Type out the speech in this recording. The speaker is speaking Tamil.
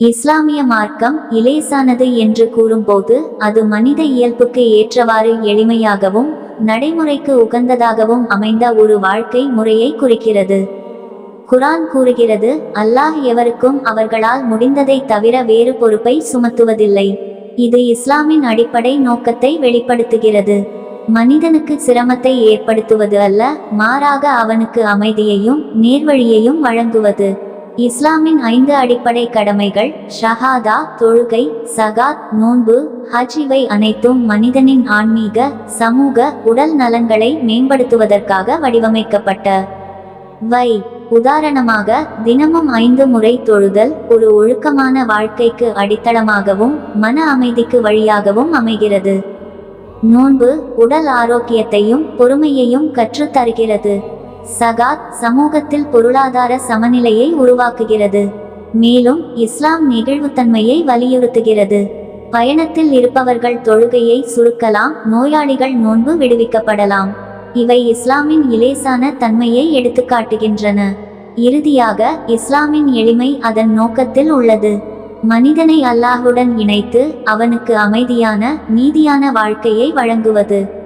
இஸ்லாமிய மார்க்கம் இலேசானது என்று கூறும்போது அது மனித இயல்புக்கு ஏற்றவாறு எளிமையாகவும் நடைமுறைக்கு உகந்ததாகவும் அமைந்த ஒரு வாழ்க்கை முறையை குறிக்கிறது. குரான் கூறுகிறது அல்லாஹ் எவருக்கும் அவர்களால் முடிந்ததை தவிர வேறு பொறுப்பை சுமத்துவதில்லை. இது இஸ்லாமின் அடிப்படை நோக்கத்தை வெளிப்படுத்துகிறது. மனிதனுக்கு சிரமத்தை ஏற்படுத்துவது அல்ல மாறாக அவனுக்கு அமைதியையும் நேர்வழியையும் வழங்குவது. இஸ்லாமின் ஐந்து அடிப்படை கடமைகள் ஷஹாதா தொழுகை சகாத் நோன்பு ஹஜ் இவை அனைத்தும் மனிதனின் ஆன்மீக சமூக உடல் நலன்களை மேம்படுத்துவதற்காக வடிவமைக்கப்பட்ட. வை உதாரணமாக தினமும் ஐந்து முறை தொழுதல் ஒரு ஒழுக்கமான வாழ்க்கைக்கு அடித்தளமாகவும் மன அமைதிக்கு வழியாகவும் அமைகிறது. நோன்பு உடல் ஆரோக்கியத்தையும் பொறுமையையும் கற்றுத் தருகிறது சகாத் சமூகத்தில் பொருளாதார சமநிலையை உருவாக்குகிறது. மேலும் இஸ்லாம் நெகிழ்வுத்தன்மையை வலியுறுத்துகிறது. பயணத்தில் இருப்பவர்கள் தொழுகையை சுருக்கலாம் நோயாளிகள் நோன்பு விடுவிக்கப்படலாம். இவை இஸ்லாமின் இலேசான தன்மையை எடுத்துக்காட்டுகின்றன. இறுதியாக இஸ்லாமின் எளிமை அதன் நோக்கத்தில் உள்ளது. மனிதனை அல்லாஹுடன் இணைத்து அவனுக்கு அமைதியான நீதியான வாழ்க்கையை வழங்குவது.